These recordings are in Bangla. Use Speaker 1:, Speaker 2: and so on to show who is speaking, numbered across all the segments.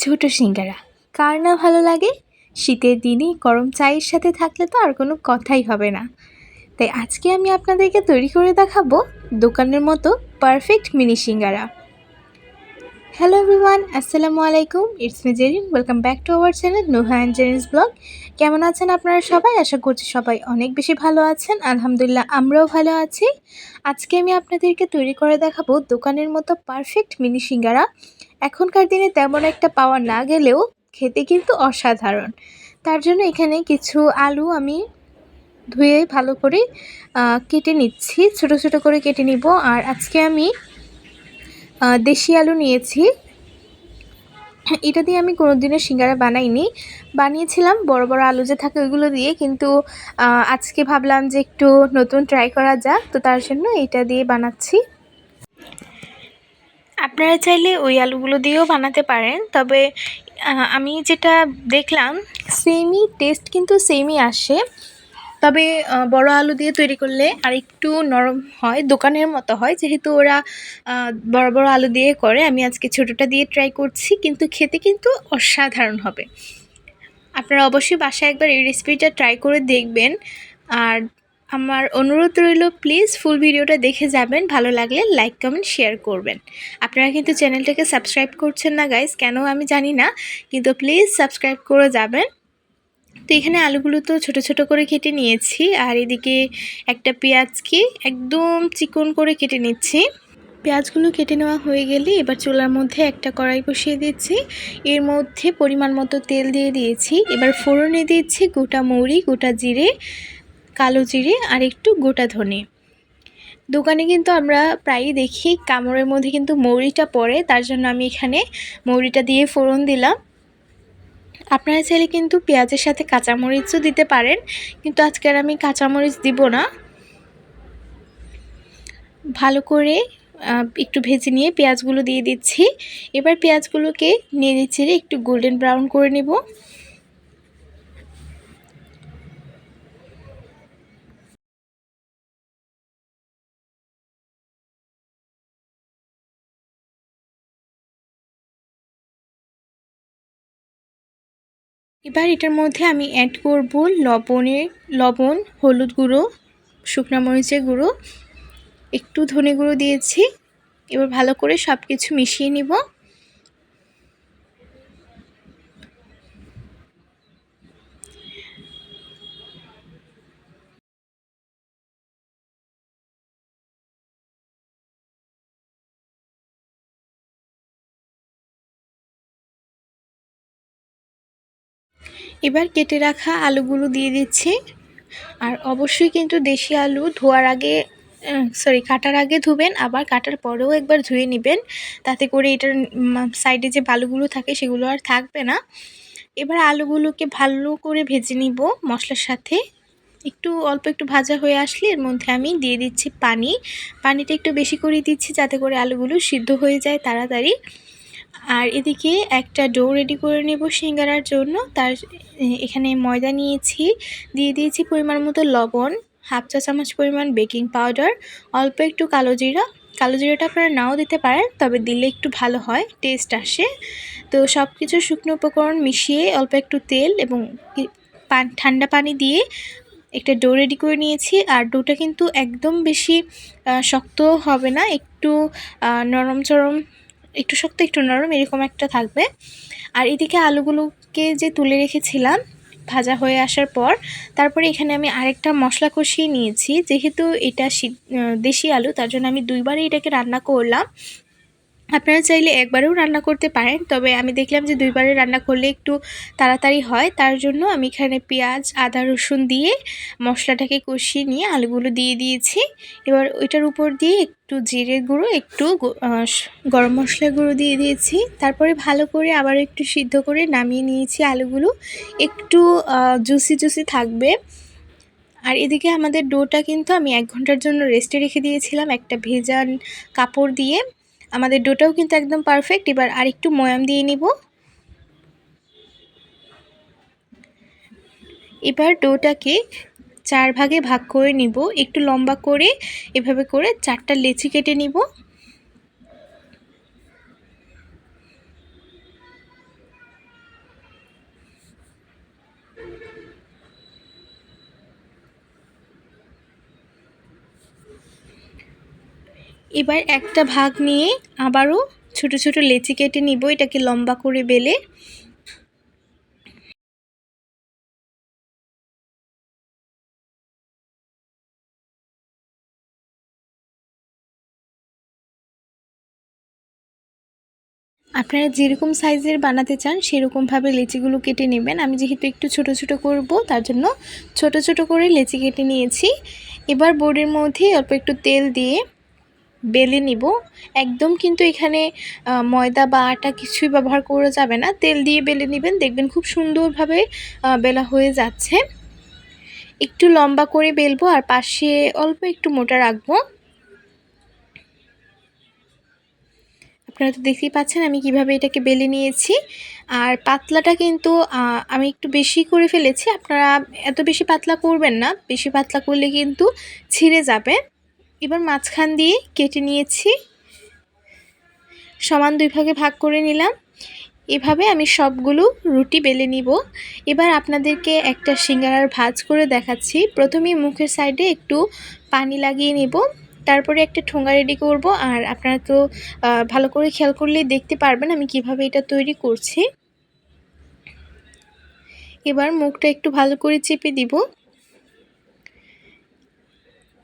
Speaker 1: ছোট সিঙ্গারা। কার না ভালো লাগে? শীতের দিনে গরম চায়ের সাথে থাকলে তো আর কোনো কথাই হবে না। তাই আজকে আমি আপনাদেরকে তৈরি করে দেখাবো দোকানের মতো perfect mini singara. Hello everyone আসসালামু আলাইকুম it's me Zerin welcome back to our channel Noha and Zerin's blog কেমন আছেন আপনারা সবাই? আশা করছি সবাই অনেক বেশি ভালো আছেন। আলহামদুলিল্লাহ, আমরাও ভালো আছি। আজকে আমি আপনাদেরকে তৈরি করে দেখাবো দোকানের মতো পারফেক্ট মিনি সিঙ্গারা। এখনকার দিনে তেমন একটা পাওয়া না গেলেও খেতে কিন্তু অসাধারণ। তার জন্য এখানে কিছু আলু আমি ধুয়ে ভালো করে কেটে নিচ্ছি। ছোট ছোট করে কেটে নিব। আর আজকে আমি দেশি আলু নিয়েছি। এটা দিয়ে আমি কোনো দিনের সিঙ্গারা বানাইনি। বানিয়েছিলাম, বড় বড় আলু যে থাকে ওইগুলো দিয়ে। কিন্তু আজকে ভাবলাম যে একটু নতুন ট্রাই করা যাক। তো তার জন্য এটা দিয়ে বানাচ্ছি। আপনারা চাইলে ওই আলুগুলো দিয়েও বানাতে পারেন, তবে আমি যেটা দেখলাম সেমই টেস্ট কিন্তু সেমই আসে। তবে বড় আলু দিয়ে তৈরি করলে আর একটু নরম হয়, দোকানের মতো হয়। যেহেতু ওরা বড় বড় আলু দিয়ে করে, আমি আজকে ছোটোটা দিয়ে ট্রাই করছি, কিন্তু খেতে কিন্তু অসাধারণ হবে। আপনারা অবশ্যই বাসায় একবার এই রেসিপিটা ট্রাই করে দেখবেন। আর আমার অনুরোধ রইল প্লিজ ফুল ভিডিওটা দেখে যাবেন। ভালো লাগলে লাইক কমেন্ট শেয়ার করবেন। আপনারা কিন্তু চ্যানেলটাকে সাবস্ক্রাইব করছেন না গাইজ কেন আমি জানি না, কিন্তু প্লিজ সাবস্ক্রাইব করে যাবেন। তো এখানে আলুগুলো তো ছোট ছোট করে কেটে নিয়েছি, আর এদিকে একটা পেঁয়াজকে একদম চিকন করে কেটে নিচ্ছি। পেঁয়াজগুলো কেটে নেওয়া হয়ে গেলে এবার চুলার মধ্যে একটা কড়াই বসিয়ে দিচ্ছি। এর মধ্যে পরিমাণ মতো তেল দিয়ে দিয়েছি। এবার ফোড়নে দিচ্ছি গোটা মৌরি, গোটা জিরে কালো জিরে আর একটু গোটা ধনে। দোকানে কিন্তু আমরা প্রায়ই দেখি কামড়ের মধ্যে কিন্তু মৌরিটা পড়ে, তার জন্য আমি এখানে মৌরিটা দিয়ে ফোড়ন দিলাম। আপনারা চাইলে কিন্তু পেঁয়াজের সাথে কাঁচামরিচও দিতে পারেন, কিন্তু আজকে আমি কাঁচামরিচ দিব না। ভালো করে একটু ভেজে নিয়ে পেঁয়াজগুলো দিয়ে দিচ্ছি। এবার পেঁয়াজগুলোকে নেড়ে চেড়ে একটু গোল্ডেন ব্রাউন করে নেব। এবার এটার মধ্যে আমি অ্যাড করব লবণের, লবণ, হলুদ গুঁড়ো, শুকনা মরিচের গুঁড়ো, একটু ধনে গুঁড়ো দিয়েছি। এবার ভালো করে সব কিছু মিশিয়ে নিব। এবার কেটে রাখা আলুগুলো দিয়ে দিচ্ছি। আর অবশ্যই কিন্তু দেশি আলু ধোয়ার আগে সরি কাটার আগে ধুবেন, আবার কাটার পরেও একবার ধুয়ে নেবেন। তাতে করে এটার সাইডে যে বালুগুলো থাকে সেগুলো আর থাকবে না। এবার আলুগুলোকে ভালো করে ভেজে নিব মশলার সাথে। একটু, অল্প একটু ভাজা হয়ে আসলে এর মধ্যে আমি দিয়ে দিচ্ছি পানি। পানিটা একটু বেশি করে দিচ্ছি যাতে করে আলুগুলো সিদ্ধ হয়ে যায় তাড়াতাড়ি। আর এদিকে একটা ডো রেডি করে নেব সিঙ্গারার জন্য। তার এখানে ময়দা নিয়েছি, দিয়ে দিয়েছি পরিমাণ মতো লবণ, হাফ চা চামচ পরিমাণ বেকিং পাউডার, অল্প একটু কালো জিরা। কালো জিরাটা আপনারা নাও দিতে পারেন, তবে দিলে একটু ভালো হয়, টেস্ট আসে। তো সব কিছু শুকনো উপকরণ মিশিয়ে অল্প একটু তেল এবং ঠান্ডা পানি দিয়ে একটা ডো রেডি করে নিয়েছি। আর ডোটা কিন্তু একদম বেশি শক্ত হবে না, একটু নরম চরম একটু শক্ত, একটু নরম এরকম একটা থাকবে। আর এদিকে আলুগুলোকে যে তুলে রেখেছিলাম ভাজা হয়ে আসার পর, তারপরে এখানে আমি আরেকটা মশলা কষিয়ে নিয়েছি। যেহেতু এটা দেশি আলু, তার জন্য আমি দুইবারই এটাকে রান্না করলাম। আপনারা চাইলে একবারেও রান্না করতে পারেন, তবে আমি দেখলাম যে দুইবারে রান্না করলে একটু তাড়াতাড়ি হয়। তার জন্য আমি এখানে পেঁয়াজ, আদা, রসুন দিয়ে মশলাটাকে কষিয়ে নিয়ে আলুগুলো দিয়ে দিয়েছি। এবার ওইটার উপর দিয়ে একটু জিরে গুঁড়ো, একটু গরম মশলা গুঁড়ো দিয়ে দিয়েছি। তারপরে ভালো করে আবার একটু সিদ্ধ করে নামিয়ে নিয়েছি আলুগুলো। একটু জুসি জুসি থাকবে। আর এদিকে আমাদের ডোটা কিন্তু আমি এক ঘণ্টার জন্য রেস্টে রেখে দিয়েছিলাম, একটা ভেজান কাপড় দিয়ে। আমাদের ডোটাও কিন্তু একদম পারফেক্ট এবার আরেকটু ময়াম দিয়ে নিব। এবার ডোটাকে চার ভাগে ভাগ করে নিব। একটু লম্বা করে, এভাবে করে চারটা লেচি কেটে নিব। এবার একটা ভাগ নিয়ে আবারও ছোট ছোট লেচি কেটে নিব, এটাকে লম্বা করে বেলে। আপনারা যেরকম সাইজের বানাতে চান, সেরকমভাবে লেচিগুলো কেটে নেবেন। আমি যেহেতু একটু ছোট ছোট করব, তার জন্য ছোট ছোট করে লেচি কেটে নিয়েছি। এবার বোর্ডের মধ্যে অল্প একটু তেল দিয়ে বেলে নিব। একদম কিন্তু এখানে ময়দা বা আটা কিছুই ব্যবহার করা যাবে না। তেল দিয়ে বেলে নেবেন, দেখবেন খুব সুন্দরভাবে বেলা হয়ে যাচ্ছে। একটু লম্বা করে বেলবো আর পাশে অল্প একটু মোটা রাখব। আপনারা তো দেখতেই পাচ্ছেন আমি কীভাবে এটাকে বেলে নিয়েছি। আর পাতলাটা কিন্তু আমি একটু বেশি করে ফেলেছি। আপনারা এত বেশি পাতলা করবেন না। বেশি পাতলা করলে কিন্তু ছিঁড়ে যাবে। এবার মাঝখান দিয়ে কেটে নিয়েছি। সমান দুই ভাগে ভাগ করে নিলাম। এভাবে আমি সবগুলো রুটি বেলে নিব। এবার আপনাদেরকে একটা সিঙ্গারার ভাজ করে দেখাচ্ছি। প্রথমেই মুখের সাইডে একটু পানি লাগিয়ে নিব। তারপরে একটা ঠোঙা রেডি করব। আর আপনারা তো ভালো করে খেয়াল করলেই দেখতে পারবেন আমি কীভাবে এটা তৈরি করছি। এবার মুখটা একটু ভালো করে চেপে দিব।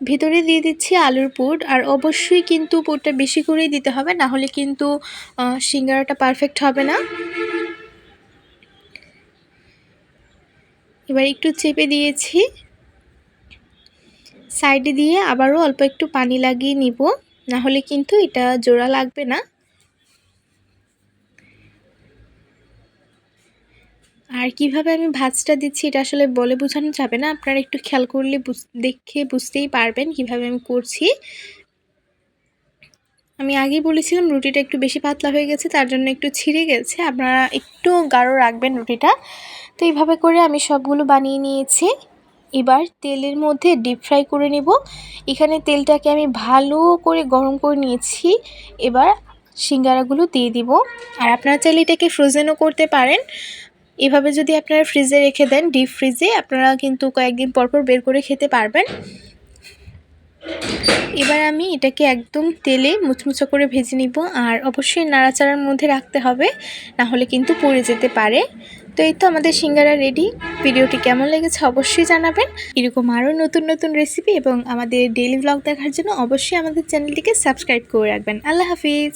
Speaker 1: ভিতরে দিয়ে দিচ্ছি আলুর পুট আর অবশ্যই কিন্তু পুটটা বেশি করেই দিতে হবে, না হলে কিন্তু সিঙ্গারাটা পারফেক্ট হবে না। এবার একটু চেপে দিয়েছি। সাইডে দিয়ে আবারও অল্প একটু পানি লাগিয়ে নিব, না হলে কিন্তু এটা জোড়া লাগবে না। আর কীভাবে আমি ভাজটা দিচ্ছি এটা আসলে বলে বোঝানো যাবে না। আপনারা একটু খেয়াল করলে দেখে বুঝতেই পারবেন কীভাবে আমি করছি। আমি আগেই বলেছিলাম রুটিটা একটু বেশি পাতলা হয়ে গেছে, তার জন্য একটু ছিঁড়ে গেছে। আপনারা একটু গাঢ় রাখবেন রুটিটা। তো এইভাবে করে আমি সবগুলো বানিয়ে নিয়েছি। এবার তেলের মধ্যে ডিপ ফ্রাই করে নেব। এখানে তেলটাকে আমি ভালো করে গরম করে নিয়েছি। এবার সিঙ্গারাগুলো দিয়ে দিব। আর আপনারা চাইলে এটাকে ফ্রোজেনও করতে পারেন। এভাবে যদি আপনারা ফ্রিজে রেখে দেন ডিপ ফ্রিজে আপনারা কিন্তু কয়েকদিন পরপর বের করে খেতে পারবেন। এবার আমি এটাকে একদম তেলে মুচমুচো করে ভেজে নিব, আর অবশ্যই নাড়াচাড়ার মধ্যে রাখতে হবে, না হলে কিন্তু পড়ে যেতে পারে। তো এই তো আমাদের সিঙ্গারা রেডি ভিডিওটি কেমন লেগেছে অবশ্যই জানাবেন। এরকম আরও নতুন নতুন রেসিপি এবং আমাদের ডেইলি ব্লগ দেখার জন্য অবশ্যই আমাদের চ্যানেলটিকে সাবস্ক্রাইব করে রাখবেন। আল্লাহ হাফিজ।